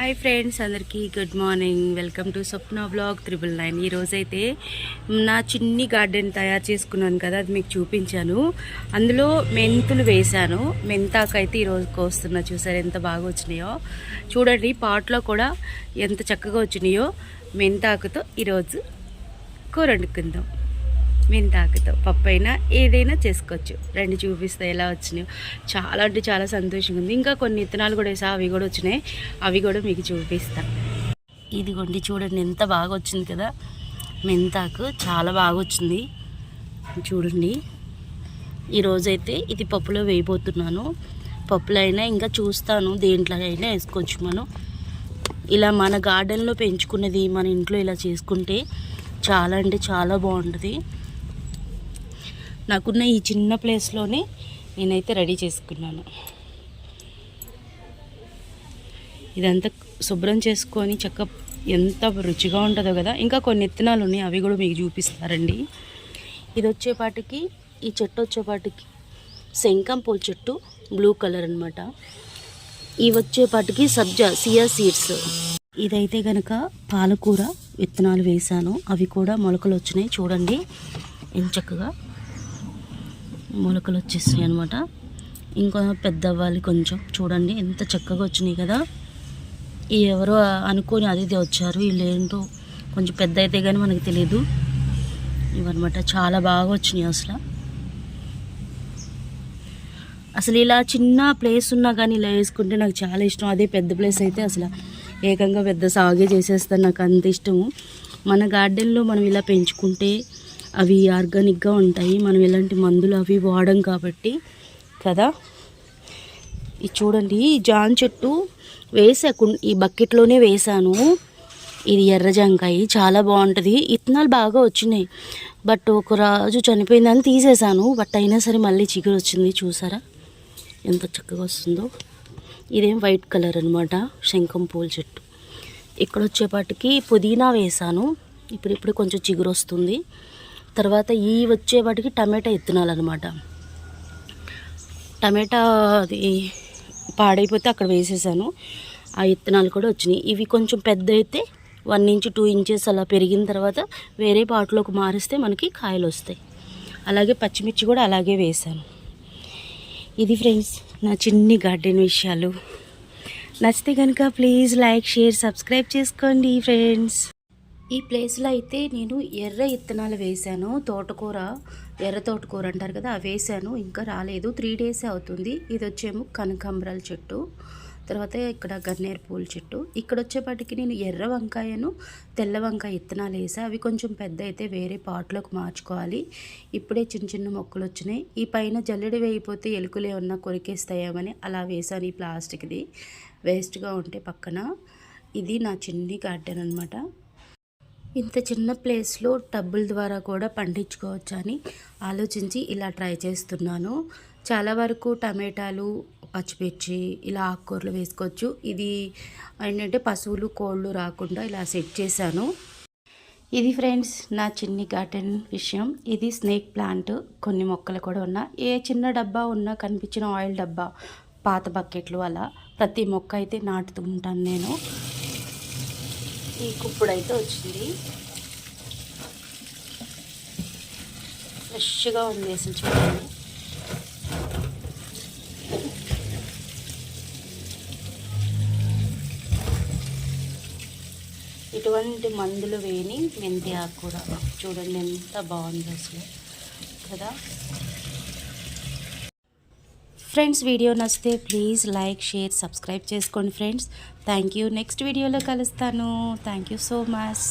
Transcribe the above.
Hi friends అందరికీ good morning. Welcome to Swapna blog triple nine. ఈరోజైతే నా చిన్ని గార్డెన్ తయారు చేసుకున్నాను కదా అది మీకు చూపించాను. అందులో మెంతులు వేశాను. మెంతాకైతే ఈరోజు కోస్తున్నా చూసారు ఎంత బాగా వచ్చినాయో. చూడండి పాట్లో కూడా ఎంత చక్కగా వచ్చినాయో మెంతాకుతో ఈరోజు కూర వండుకుందాం. మెంతాకుతో పప్పు అయినా ఏదైనా చేసుకోవచ్చు. రెండు చూపిస్తే ఎలా వచ్చినాయో. చాలా అంటే చాలా సంతోషంగా ఉంది. ఇంకా కొన్ని విత్తనాలు కూడా వేసా అవి కూడా వచ్చినాయి. అవి కూడా మీకు చూపిస్తా. ఇదిగోండి చూడండి ఎంత బాగా వచ్చింది కదా. మెంతాకు చాలా బాగా వచ్చింది. చూడండి. ఈరోజైతే ఇది పప్పులో వేయబోతున్నాను. పప్పులో అయినా ఇంకా చూస్తాను. దేంట్లో అయినా వేసుకోవచ్చు మనం. ఇలా మన గార్డెన్లో పెంచుకున్నది మన ఇంట్లో ఇలా చేసుకుంటే చాలా అంటే చాలా బాగుంటుంది. నాకున్న ఈ చిన్న ప్లేస్లోనే నేనైతే రెడీ చేసుకున్నాను. ఇదంతా శుభ్రం చేసుకొని చక్క ఎంత రుచిగా ఉంటుందో కదా. ఇంకా కొన్ని విత్తనాలు ఉన్నాయి అవి కూడా మీకు చూపిస్తారండి ఇది వచ్చేపాటికి ఈ చెట్టు వచ్చేపాటికి శంఖం పూల చెట్టు బ్లూ కలర్ అనమాట ఇవి వచ్చేపాటికి సబ్జా సియా సీడ్స్. ఇదైతే కనుక పాలకూర విత్తనాలు వేశాను. అవి కూడా మొలకలు వచ్చినాయి చూడండి. ఎంత చక్కగా మొలకలు వచ్చేస్తాయి అనమాట ఇంకా పెద్ద అవ్వాలి కొంచెం చూడండి ఎంత చక్కగా వచ్చినాయి కదా. ఈ ఎవరో అనుకొని అది ఇది వచ్చారు వీళ్ళు ఏంటో కొంచెం పెద్ద అయితే కానీ మనకి తెలియదు ఇవన్నమాట చాలా బాగా వచ్చినాయి అసలు. అసలు ఇలా చిన్న ప్లేస్ ఉన్నా కానీ ఇలా వేసుకుంటే నాకు చాలా ఇష్టం. అదే పెద్ద ప్లేస్ అయితే అసలు ఏకంగా పెద్ద సాగే చేసేస్తాను నాకు అంత ఇష్టము. మన గార్డెన్లో మనం ఇలా పెంచుకుంటే అవి ఆర్గానిక్గా ఉంటాయి. మనం ఎలాంటి మందులు అవి వాడం కాబట్టి కదా. ఇది చూడండి ఈ జాన్ చెట్టు వేసాకు ఈ బకెట్లోనే వేసాను. ఇది ఎర్ర జాంకాయ చాలా బాగుంటుంది. ఇత్తనాలు బాగా వచ్చినాయి. బట్ ఒక రాజు చనిపోయిందని తీసేసాను బట్ అయినా సరే మళ్ళీ చిగురు వచ్చింది. చూసారా? ఎంత చక్కగా వస్తుందో. ఇదేం వైట్ కలర్ అనమాట శంఖం పూల చెట్టు. ఇక్కడ వచ్చేపాటికి పుదీనా వేసాను. ఇప్పుడిప్పుడు కొంచెం చిగురు వస్తుంది. తర్వాత ఈ వచ్చే వాటికి టమాటా విత్తనాలు అనమాట టమాటా అది పాడైపోతే అక్కడ వేసేసాను. ఆ విత్తనాలు కూడా వచ్చినాయి. ఇవి కొంచెం పెద్ద అయితే వన్ ఇంచ్ టూ ఇంచెస్ అలా పెరిగిన తర్వాత వేరే పాటలోకి మారిస్తే మనకి కాయలు వస్తాయి. అలాగే పచ్చిమిర్చి కూడా అలాగే వేసాను. ఇది ఫ్రెండ్స్ నా చిన్ని గార్డెన్ విషయాలు. నచ్చితే కనుక ప్లీజ్ లైక్ షేర్ సబ్స్క్రైబ్ చేసుకోండి ఫ్రెండ్స్. ఈ ప్లేస్లో అయితే నేను ఎర్ర ఇత్తనాలు వేశాను తోటకూర ఎర్ర తోటకూర అంటారు కదా అవి వేసాను. ఇంకా రాలేదు. త్రీ డేస్ అవుతుంది. ఇది వచ్చేమో కనకాంబరాల చెట్టు. తర్వాత ఇక్కడ గన్నేరు పూల చెట్టు. ఇక్కడ వచ్చేపాటికి నేను ఎర్ర వంకాయను తెల్ల వంకాయ ఇత్తనాలు వేసా. అవి కొంచెం పెద్ద అయితే వేరే పాట్లోకి మార్చుకోవాలి. ఇప్పుడే చిన్న చిన్న మొక్కలు వచ్చినాయి. ఈ పైన జల్లెడ వేయిపోతే ఎలుకలు ఏమన్నా కొరికేస్తాయేమని అలా వేసాను ఈ ప్లాస్టిక్ది. వేస్ట్గా ఉంటే పక్కన. ఇది నా చిన్ని గార్డెన్ అనమాట ఇంత చిన్న ప్లేస్లో టబ్బుల ద్వారా కూడా పండించుకోవచ్చు అని ఆలోచించి ఇలా ట్రై చేస్తున్నాను. చాలా వరకు టమాటాలు పచ్చిమిర్చి ఇలా ఆకుకూరలు వేసుకోవచ్చు. ఇది ఏంటంటే పశువులు కోళ్ళు రాకుండా ఇలా సెట్ చేశాను. ఇది ఫ్రెండ్స్ నా చిన్ని గార్డెన్ విషయం. ఇది స్నేక్ ప్లాంట్. కొన్ని మొక్కలు కూడా ఉన్నా ఏ చిన్న డబ్బా ఉన్నా కనిపించిన ఆయిల్ డబ్బా పాత బకెట్లు అలా. ప్రతి మొక్క అయితే నాటుతూ ఉంటాను నేను. ఈ కుప్పుడు అయితే వచ్చింది. ఫ్రెష్గా ఉంది అసలు చూడండి. ఇటువంటి మందులు వేని మెంతి ఆకు కూడా. చూడండి ఎంత బాగుంది అసలు. కదా? ఫ్రెండ్స్ వీడియో నచ్చితే ప్లీజ్ లైక్ షేర్ సబ్స్క్రైబ్ చేసుకోండి ఫ్రెండ్స్. Thank you. నెక్స్ట్ వీడియోలో కలుస్తాను. Thank you so much.